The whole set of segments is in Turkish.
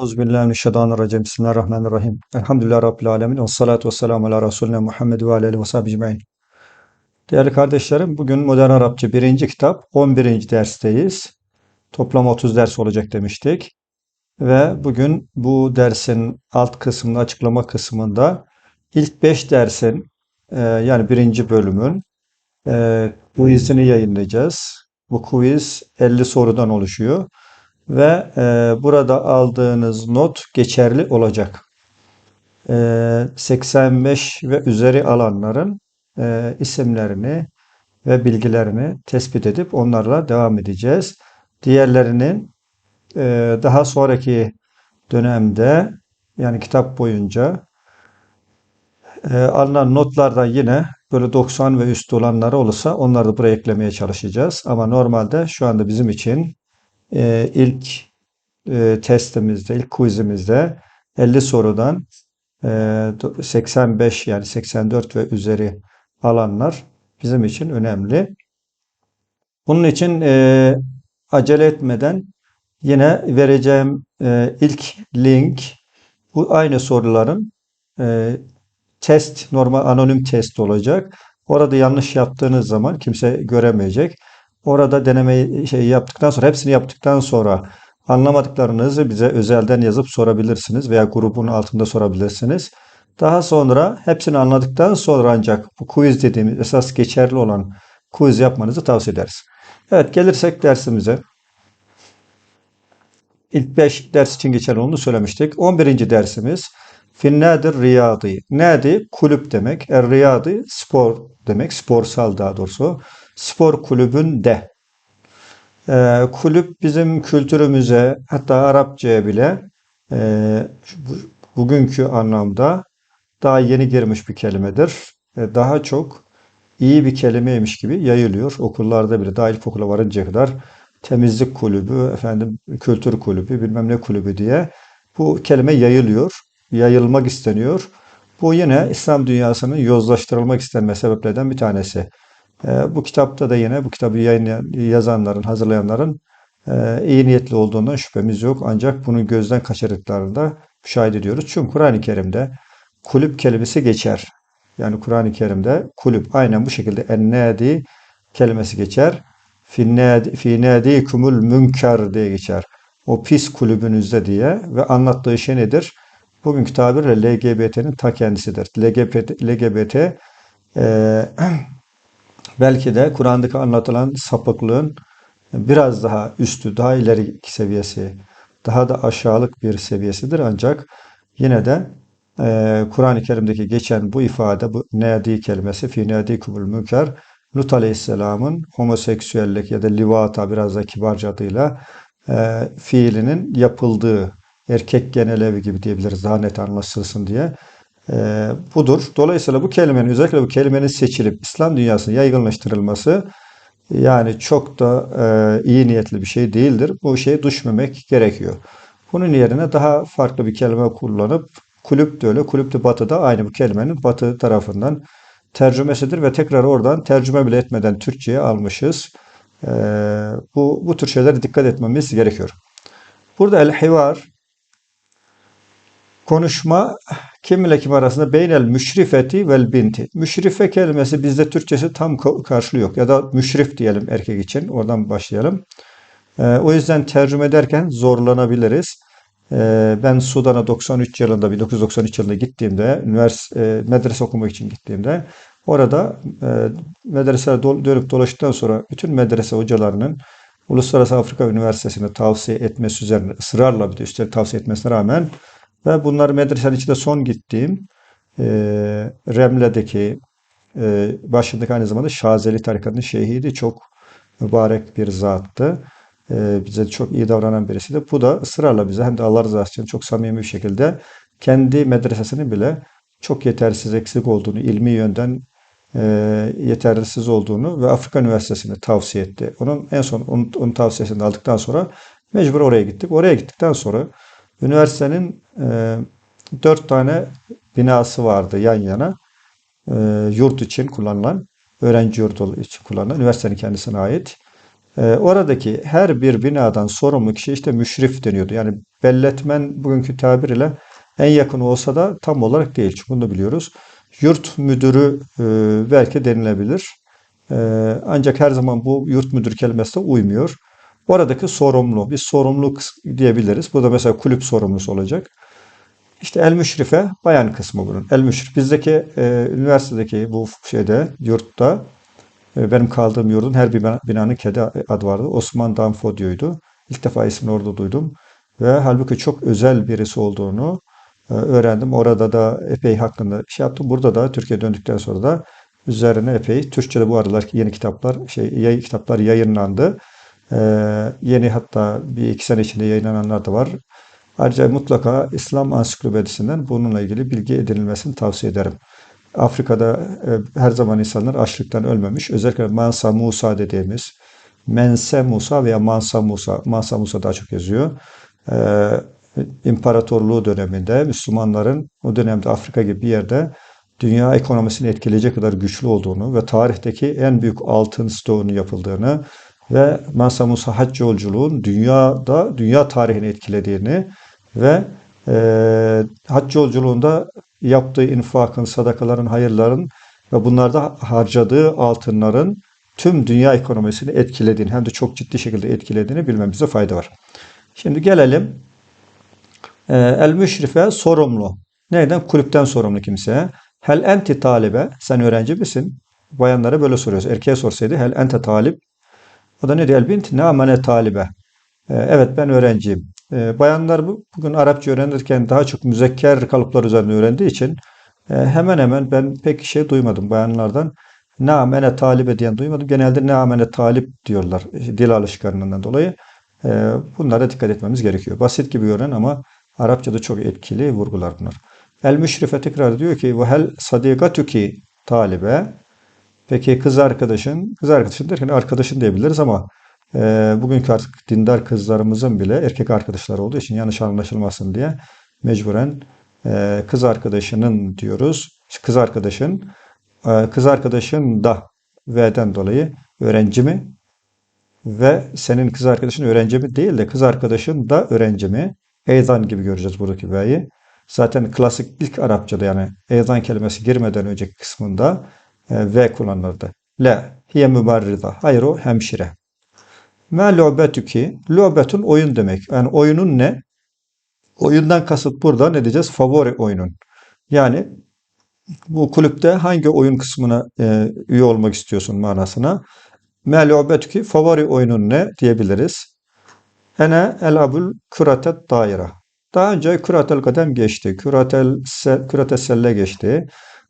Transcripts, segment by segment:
Euzubillahimineşşeytanirracim. Bismillahirrahmanirrahim. Elhamdülillahi Rabbil alemin. Ve salatu ve selamu ala Resulüne Muhammed ve aleyhi ve sahibi. Değerli kardeşlerim, bugün Modern Arapça 1. kitap 11. dersteyiz. Toplam 30 ders olacak demiştik. Ve bugün bu dersin alt kısmında, açıklama kısmında ilk 5 dersin e, yani birinci bölümün e, quizini yayınlayacağız. Bu quiz 50 sorudan oluşuyor ve e, burada aldığınız not geçerli olacak. E, 85 ve üzeri alanların e, isimlerini ve bilgilerini tespit edip onlarla devam edeceğiz. Diğerlerinin e, daha sonraki dönemde yani kitap boyunca e, alınan notlardan yine böyle 90 ve üstü olanları olursa onları da buraya eklemeye çalışacağız. Ama normalde şu anda bizim için e, ilk e, testimizde, ilk quizimizde 50 sorudan e, 85 yani 84 ve üzeri alanlar bizim için önemli. Bunun için e, acele etmeden yine vereceğim e, ilk link bu aynı soruların e, test, normal anonim test olacak. Orada yanlış yaptığınız zaman kimse göremeyecek. Orada denemeyi şey yaptıktan sonra hepsini yaptıktan sonra anlamadıklarınızı bize özelden yazıp sorabilirsiniz veya grubun altında sorabilirsiniz. Daha sonra hepsini anladıktan sonra ancak bu quiz dediğimiz esas geçerli olan quiz yapmanızı tavsiye ederiz. Evet gelirsek dersimize. İlk 5 ders için geçerli olduğunu söylemiştik. 11. dersimiz Finnadir riyadi. Nadi? Kulüp demek. Er riyadi spor demek. Sporsal daha doğrusu. Spor kulübünde. Ee, kulüp bizim kültürümüze hatta Arapçaya bile e, bu, bugünkü anlamda daha yeni girmiş bir kelimedir. E, daha çok iyi bir kelimeymiş gibi yayılıyor. Okullarda bile daha ilkokula varıncaya kadar temizlik kulübü, efendim kültür kulübü, bilmem ne kulübü diye bu kelime yayılıyor yayılmak isteniyor. Bu yine İslam dünyasının yozlaştırılmak istenme sebeplerden bir tanesi. E, bu kitapta da yine bu kitabı yayınlayan, yazanların, hazırlayanların e, iyi niyetli olduğundan şüphemiz yok. Ancak bunu gözden kaçırdıklarını da müşahede ediyoruz. Çünkü Kur'an-ı Kerim'de kulüp kelimesi geçer. Yani Kur'an-ı Kerim'de kulüp aynen bu şekilde ennedi kelimesi geçer. Fi nadikumul münker diye geçer. O pis kulübünüzde diye ve anlattığı şey nedir? bugünkü tabirle LGBT'nin ta kendisidir. LGBT, LGBT e, belki de Kur'an'daki anlatılan sapıklığın biraz daha üstü, daha ileri seviyesi, daha da aşağılık bir seviyesidir. Ancak yine de e, Kur'an-ı Kerim'deki geçen bu ifade, bu nedi kelimesi, fi nedi kumul münker, Lut Aleyhisselam'ın homoseksüellik ya da livata biraz da kibarca adıyla e, fiilinin yapıldığı erkek genel evi gibi diyebiliriz daha net anlaşılsın diye. E, budur. Dolayısıyla bu kelimenin özellikle bu kelimenin seçilip İslam dünyasına yaygınlaştırılması yani çok da e, iyi niyetli bir şey değildir. Bu şeye düşmemek gerekiyor. Bunun yerine daha farklı bir kelime kullanıp kulüp de öyle. Kulüp de batıda aynı bu kelimenin batı tarafından tercümesidir ve tekrar oradan tercüme bile etmeden Türkçe'ye almışız. E, bu, bu tür şeylere dikkat etmemiz gerekiyor. Burada el-hivar konuşma kim ile kim arasında beynel müşrifeti vel binti. Müşrife kelimesi bizde Türkçesi tam karşılığı yok. Ya da müşrif diyelim erkek için. Oradan başlayalım. Ee, o yüzden tercüme ederken zorlanabiliriz. Ee, ben Sudan'a 93 yılında, 1993 yılında gittiğimde, üniversite, e, medrese okumak için gittiğimde orada e, medreselere do dönüp dolaştıktan sonra bütün medrese hocalarının Uluslararası Afrika Üniversitesi'ni tavsiye etmesi üzerine ısrarla bir de üstelik tavsiye etmesine rağmen ve bunlar medresenin içinde son gittiğim e, Remle'deki e, başındaki aynı zamanda Şazeli tarikatının şeyhiydi. Çok mübarek bir zattı. E, bize çok iyi davranan birisiydi. Bu da ısrarla bize hem de Allah rızası için çok samimi bir şekilde kendi medresesini bile çok yetersiz eksik olduğunu, ilmi yönden e, yetersiz olduğunu ve Afrika Üniversitesi'ni tavsiye etti. Onun en son onun, onun tavsiyesini aldıktan sonra mecbur oraya gittik. Oraya gittikten sonra Üniversitenin e, dört tane binası vardı yan yana. E, yurt için kullanılan, öğrenci yurdu için kullanılan, üniversitenin kendisine ait. E, oradaki her bir binadan sorumlu kişi işte müşrif deniyordu. Yani belletmen bugünkü tabir ile en yakın olsa da tam olarak değil. Çünkü bunu biliyoruz. Yurt müdürü e, belki denilebilir. Ancak her zaman bu yurt müdür kelimesi de uymuyor. Oradaki sorumlu, bir sorumluluk diyebiliriz. Bu da mesela kulüp sorumlusu olacak. İşte el müşrife bayan kısmı bunun. El müşrif. Bizdeki e, üniversitedeki bu şeyde yurtta e, benim kaldığım yurdun her bir bina- binanın kendi adı vardı. Osman Danfodio'ydu. İlk defa ismini orada duydum. Ve halbuki çok özel birisi olduğunu e, öğrendim. Orada da epey hakkında şey yaptım. Burada da Türkiye'ye döndükten sonra da üzerine epey Türkçe'de bu aralar yeni kitaplar şey yay, kitaplar yayınlandı. E, yeni hatta bir iki sene içinde yayınlananlar da var. Ayrıca mutlaka İslam Ansiklopedisinden bununla ilgili bilgi edinilmesini tavsiye ederim. Afrika'da e, her zaman insanlar açlıktan ölmemiş. Özellikle Mansa Musa dediğimiz Mense Musa veya Mansa Musa, Mansa Musa daha çok yazıyor. E, İmparatorluğu döneminde Müslümanların o dönemde Afrika gibi bir yerde dünya ekonomisini etkileyecek kadar güçlü olduğunu ve tarihteki en büyük altın stoğunun yapıldığını ve Mansa Musa hac yolculuğun dünyada dünya tarihini etkilediğini ve e, hac yolculuğunda yaptığı infakın, sadakaların, hayırların ve bunlarda harcadığı altınların tüm dünya ekonomisini etkilediğini hem de çok ciddi şekilde etkilediğini bilmemize fayda var. Şimdi gelelim e, el müşrife sorumlu. Neyden? Kulüpten sorumlu kimseye. Hel enti talibe. Sen öğrenci misin? Bayanlara böyle soruyoruz. Erkeğe sorsaydı hel ente talip. O da ne diyor? El bint ne amene talibe. E, evet ben öğrenciyim. E, bayanlar bu, bugün Arapça öğrenirken daha çok müzekker kalıplar üzerine öğrendiği için e, hemen hemen ben pek şey duymadım bayanlardan. Ne amene talibe diyen duymadım. Genelde ne amene talip diyorlar dil alışkanlığından dolayı. E, bunlara dikkat etmemiz gerekiyor. Basit gibi görünen ama Arapçada çok etkili vurgular bunlar. El müşrife tekrar diyor ki ve hel sadikatuki talibe. Peki kız arkadaşın, kız arkadaşın derken arkadaşın diyebiliriz ama e, bugünkü artık dindar kızlarımızın bile erkek arkadaşları olduğu için yanlış anlaşılmasın diye mecburen e, kız arkadaşının diyoruz. Kız arkadaşın, e, kız arkadaşın da V'den dolayı öğrenci mi? Ve senin kız arkadaşın öğrenci mi değil de kız arkadaşın da öğrenci mi? Eyzan gibi göreceğiz buradaki V'yi. Zaten klasik ilk Arapçada yani eyzan kelimesi girmeden önceki kısmında e, V kullanılırdı. Le, hiye mübarrida. Hayır o hemşire. Me lobetuki. Lobetun oyun demek. Yani oyunun ne? Oyundan kasıt burada ne diyeceğiz? Favori oyunun. Yani bu kulüpte hangi oyun kısmına e, üye olmak istiyorsun manasına. Me lobetuki favori oyunun ne diyebiliriz. Ene elabul küratet daire. Daha önce küratel kadem geçti. Küratel, se, küratel selle geçti.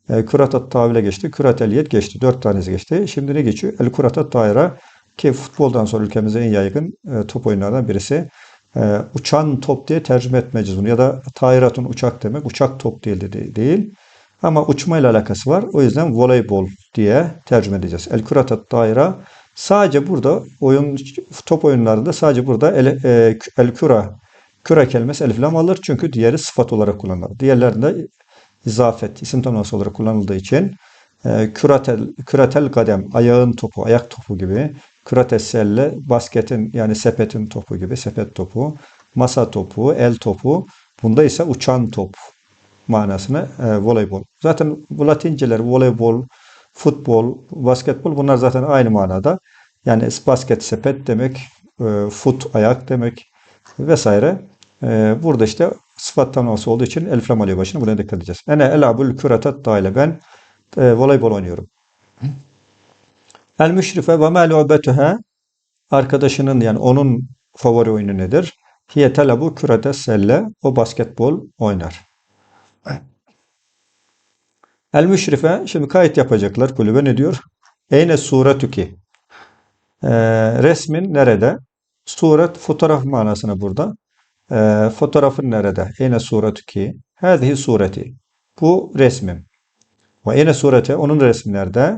E, tavile geçti. Küratel geçti. Dört tanesi geçti. Şimdi ne geçiyor? El küratet daire. Ki futboldan sonra ülkemize en yaygın e, top oyunlarından birisi. E, uçan top diye tercüme etmeyeceğiz bunu. Ya da tayratun uçak demek. Uçak top değil de değil. Ama uçmayla alakası var. O yüzden voleybol diye tercüme edeceğiz. El küratet daire. Sadece burada oyun top oyunlarında sadece burada el, e, el küra küre kelimesi elif lam alır. Çünkü diğeri sıfat olarak kullanılır. Diğerlerinde izafet, isim tanımlaması olarak kullanıldığı için e, küratel, küratel kadem, ayağın topu, ayak topu gibi Kürateselle basketin yani sepetin topu gibi sepet topu, masa topu, el topu. Bunda ise uçan top manasına e, voleybol. Zaten bu latinceler voleybol, futbol, basketbol bunlar zaten aynı manada. Yani basket sepet demek, e, fut ayak demek vesaire. E, burada işte sıfat tanımlaması olduğu için elif lam alıyor başına. Buna dikkat edeceğiz. Ene elabul küratat dahile. Ben e, voleybol oynuyorum. El müşrife ve ma lu'betuha arkadaşının yani onun favori oyunu nedir? Hiye telabu kürete selle o basketbol oynar. El müşrife şimdi kayıt yapacaklar kulübe ne diyor? Eyne suretuki ee, resmin nerede? Suret fotoğraf manasına burada. Ee, fotoğrafın nerede? Eyne suretuki Hâzihi sureti. Bu resmim. Ve eyne surete onun resmi nerede?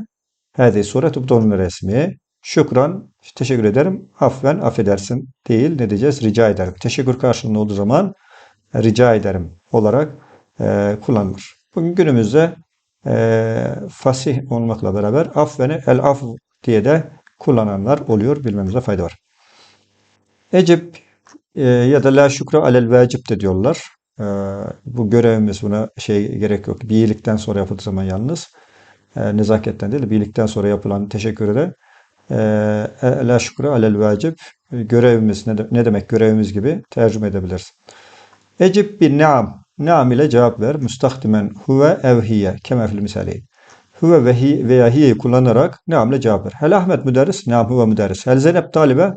Bu da onun resmi. Şükran, teşekkür ederim. Affen, affedersin değil. Ne diyeceğiz? Rica ederim. Teşekkür karşılığında olduğu zaman rica ederim olarak e, kullanılır. Bugün günümüzde e, fasih olmakla beraber affene el af diye de kullananlar oluyor. Bilmemize fayda var. Ecep e, ya da la şükre alel vacip de diyorlar. E, bu görevimiz buna şey gerek yok. Bir iyilikten sonra yapıldığı zaman yalnız e, nezaketten değil de bir iyilikten sonra yapılan teşekküre de e, la şükre alel vacip görevimiz ne, de- ne demek görevimiz gibi tercüme edebiliriz. Ecib bir naam. Naam ile cevap ver. Müstakdimen huve ev hiye. Keme fil misali. Huve ve hi veya hiyeyi kullanarak naam ile cevap ver. Hel Ahmet müderris? Naam huve müderris. Hel Zeynep talibe?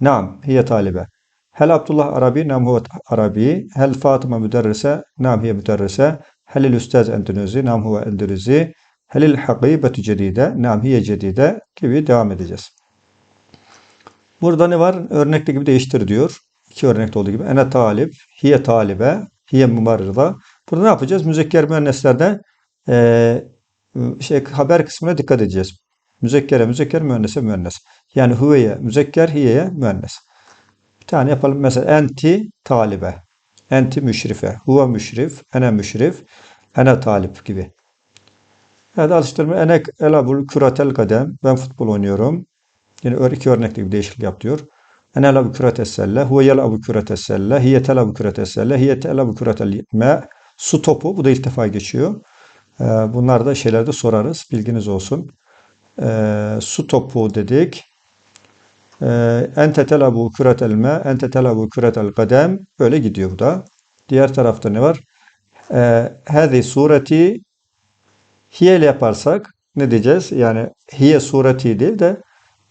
Naam hiye talibe. Hel Abdullah Arabi? Naam huve Arabi. Hel Fatıma müderrise? Naam hiye müderrise. Helil Üstaz Endonezi? Naam huve Endonezi. Helil Hakibetü Cedide? Naam hiye Cedide gibi devam edeceğiz. Burada ne var? Örnekte gibi değiştir diyor. İki örnekte olduğu gibi. Ene talip, hiye talibe, hiye mumarrıda. Burada ne yapacağız? Müzekker müenneslerde eee, şey, haber kısmına dikkat edeceğiz. Müzekkere müzekker, müennese müennes. Yani huveye müzekker, hiyeye müennes. Bir tane yapalım. Mesela enti talibe, enti müşrife, huve müşrif, ene müşrif, ene talip gibi. Evet alıştırma. Ene elabul küratel kadem. Ben futbol oynuyorum. Yine iki örnekte bir değişiklik yap diyor. Ene elabu kürates selle. Huve yelabu kürates selle. Hiye telabu kürates selle. Hiye telabu küratel me. Su topu. Bu da ilk defa geçiyor. Ee, bunlar da şeylerde sorarız. Bilginiz olsun. Ee, su topu dedik. Ee, ente telabu küratel me. Ente telabu küratel kadem. Böyle gidiyor bu da. Diğer tarafta ne var? Hadi sureti hiye ile yaparsak ne diyeceğiz? Yani hiye sureti değil de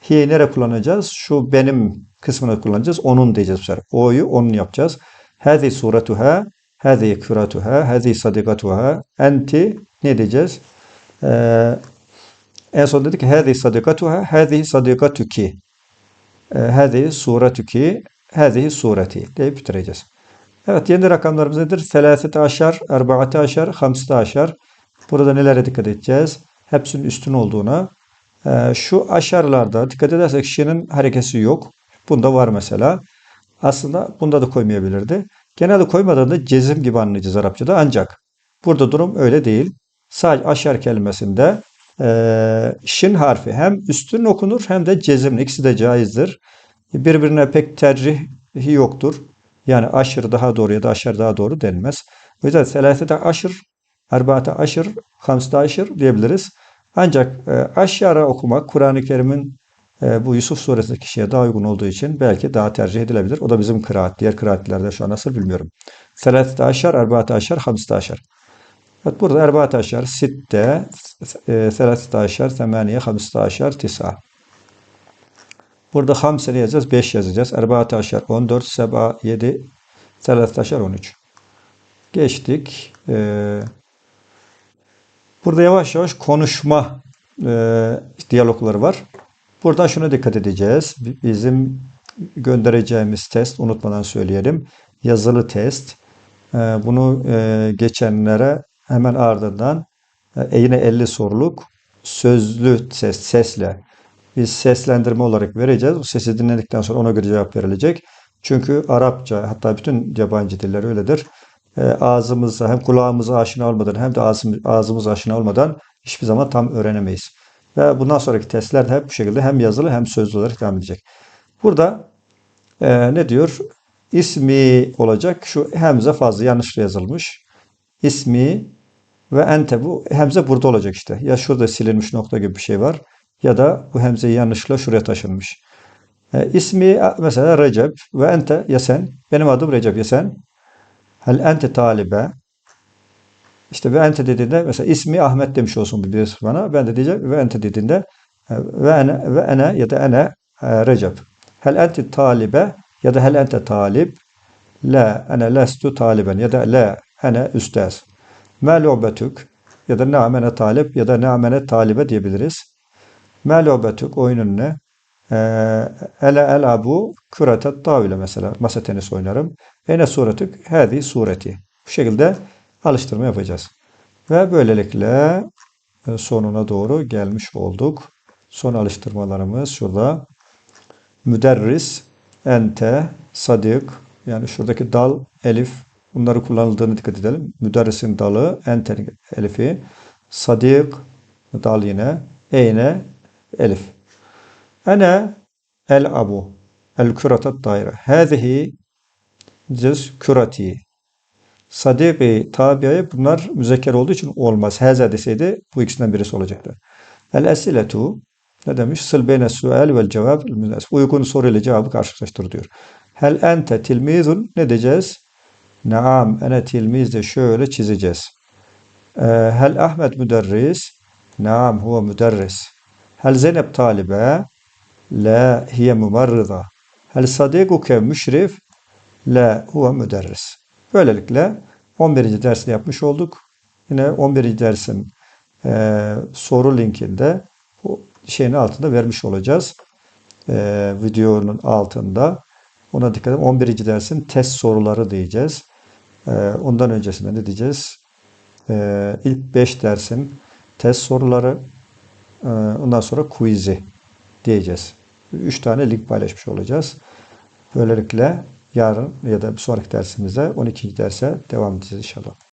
hiyeyi nereye kullanacağız? Şu benim kısmını kullanacağız. Onun diyeceğiz bu sefer. O'yu onun yapacağız. Hadi suretuha, hadi küratuha, hadi sadikatuha, enti ne diyeceğiz? Ee, en son dedik hadi sadikatuha, hadi sadikatuki, ee, hadi suretuki, hadi sureti deyip bitireceğiz. Evet yeni rakamlarımız nedir? Selasete aşar, erbaate aşar, hamsete aşar. Burada nelere dikkat edeceğiz? Hepsinin üstün olduğuna. Ee, şu aşarlarda dikkat edersek şinin harekesi yok. Bunda var mesela. Aslında bunda da koymayabilirdi. Genelde koymadığında cezim gibi anlayacağız Arapçada. Ancak burada durum öyle değil. Sadece aşar kelimesinde eee şin harfi hem üstün okunur hem de cezimli. İkisi de caizdir. Birbirine pek tercihi yoktur. Yani aşır daha doğru ya da aşar daha doğru denmez. O yüzden selasete aşır, erbaate aşır, hamsete aşır diyebiliriz. Ancak e, aşağıra okumak Kur'an-ı Kerim'in e, bu Yusuf suresindeki kişiye daha uygun olduğu için belki daha tercih edilebilir. O da bizim kıraat. Diğer kıraatlerde şu an nasıl bilmiyorum. Selasete aşar, erbaate aşar, hamsete aşar. Evet burada erbaate aşar, sitte, e, selasete aşar, semaniye, hamsete aşar, tisa. Burada hamseni yazacağız, 5 yazacağız. Erbaate aşar, 14, seba, 7, selasete aşar, 13. Geçtik. Ee, Burada yavaş yavaş konuşma e, diyalogları var. Buradan şuna dikkat edeceğiz. Bi- Bizim göndereceğimiz test, unutmadan söyleyelim. Yazılı test. E, bunu e, geçenlere hemen ardından e, yine 50 soruluk sözlü ses, sesle biz seslendirme olarak vereceğiz. Bu sesi dinledikten sonra ona göre cevap verilecek. Çünkü Arapça hatta bütün yabancı diller öyledir. E, ağzımıza hem kulağımıza aşina olmadan hem de ağzımız, ağzımız aşina olmadan hiçbir zaman tam öğrenemeyiz. Ve bundan sonraki testler de hep bu şekilde hem yazılı hem sözlü olarak devam edecek. Burada e, ne diyor? İsmi olacak. Şu hemze fazla yanlışla yazılmış. İsmi ve ente bu hemze burada olacak işte. Ya şurada silinmiş nokta gibi bir şey var ya da bu hemze yanlışla şuraya taşınmış. E, ismi mesela Recep ve ente ya sen. Benim adım Recep ya sen. Hel ente talibe. İşte ve ente dediğinde mesela ismi Ahmet demiş olsun birisi bana. Ben de diyeceğim ve ente dediğinde e, ve ene ve ene ya da ene e, Recep. Hel ente talibe ya da hel ente talib. La ene lestu taliben ya da la ene üstaz. Ma lu'betuk ya da na'mene talip ya da na'mene talibe diyebiliriz. Ma lu'betuk oyunun ne? Ele elabu küretet tavile mesela. Masa tenisi oynarım. Ene suretük hadi sureti. Bu şekilde alıştırma yapacağız. Ve böylelikle e, sonuna doğru gelmiş olduk. Son alıştırmalarımız şurada. Müderris, ente, sadik. Yani şuradaki dal, elif bunları kullanıldığını dikkat edelim. Müderrisin dalı, ente elifi. Sadik, dal yine. Eyne, elif. Ene el abu el küratat daire. Hâzihi cüz kürati. Sadiqi tabiye bunlar müzekker olduğu için olmaz. Heze deseydi bu ikisinden birisi olacaktı. El esiletu ne demiş? Sıl beyne sual vel cevap uygun soru ile cevabı karşılaştır diyor. Hel ente tilmizun ne diyeceğiz? Naam ene tilmiz de şöyle çizeceğiz. Ee, hel Ahmet müderris? Naam huve müderris. Hel Zeynep talibe? La hiye mumarrıza. Hel sadikuke müşrif? La huve müderris. Böylelikle 11. dersini yapmış olduk. Yine 11. dersin e, soru linkinde bu şeyin altında vermiş olacağız. E, videonun altında. Ona dikkat edin. 11. dersin test soruları diyeceğiz. E, ondan öncesinde ne diyeceğiz? E, ilk 5 dersin test soruları e, ondan sonra quiz'i diyeceğiz. 3 tane link paylaşmış olacağız. Böylelikle yarın ya da bir sonraki dersimizde 12. derse devam edeceğiz inşallah.